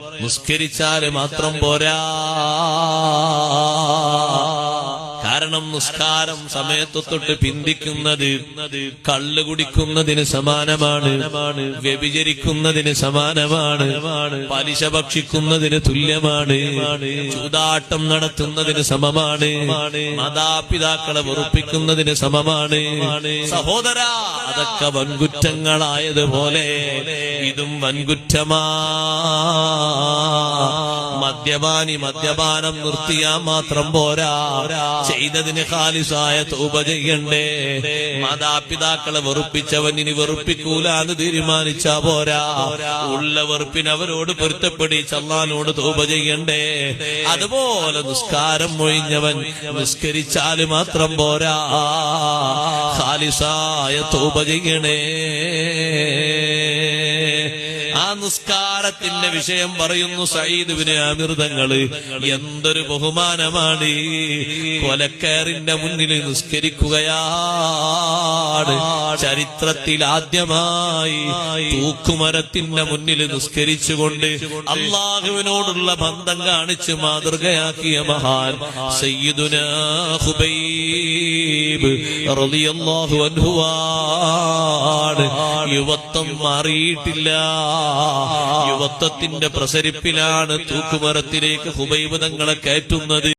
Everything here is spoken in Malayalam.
നിസ്കരിച്ചാൽ മാത്രം പോരാ. കാരണം നിസ്കാരം സമയത്ത് തൊട്ട് പിന്തിക്കുന്നത് കള്ള് കുടിക്കുന്നതിന് സമാനമാണ് വ്യഭിചരിക്കുന്നതിന് സമാനമാണ് പലിശ ഭക്ഷിക്കുന്നതിന് തുല്യമാണ് ചൂതാട്ടം നടത്തുന്നതിന് സമമാണ് മാതാപിതാക്കളെ വെറുപ്പിക്കുന്നതിന് സമമാണ്. സഹോദര അതൊക്കെ വൻകുറ്റങ്ങളായതുപോലെ ഇതും വൻകുറ്റമാ മദ്യപാനി മദ്യപാനം നിർത്തിയാ മാത്രം പോരാ. ചെയ്തതിന് ഖാലിസായ തൂപ ചെയ്യണ്ടേ. മാതാപിതാക്കളെ വെറുപ്പിച്ചവൻ ഇനി വെറുപ്പിക്കൂല എന്ന് തീരുമാനിച്ചാ പോരാ. ഉള്ള വെറുപ്പിന് അവരോട് പൊരുത്തപ്പെടി ചല്ലാനോട് തൂപ ചെയ്യണ്ടേ. അതുപോലെ നിസ്കാരം മൊഴിഞ്ഞവൻ നിസ്കരിച്ചാൽ മാത്രം പോരാ. ഖാലിസായ തൂപ ചെയ്യണേ. നിസ്കാരത്തിന്റെ വിഷയം പറയുന്നു സയ്യിദ്ബിന് അമൃതങ്ങൾ എന്തൊരു ബഹുമാനമാണ്. കൊലക്കയറിന്റെ മുന്നിൽ നിസ്കരിക്കുകയാണ്. ചരിത്രത്തിൽ ആദ്യമായി തൂക്കുമരത്തിന്റെ മുന്നിൽ നിസ്കരിച്ചുകൊണ്ട് അള്ളാഹുവിനോടുള്ള ബന്ധം കാണിച്ച് മാതൃകയാക്കിയ മഹാൻ സയ്യിദുന ഹുബൈബ് റളിയല്ലാഹു അൻഹുവാണ് യുവത്വം മാറിയിട്ടില്ല. യുവത്വത്തിന്റെ പ്രസരിപ്പിലാണ് തൂക്കുമരത്തിലേക്ക് ഹുബൈബ് തങ്ങളെ കയറ്റുന്നത്.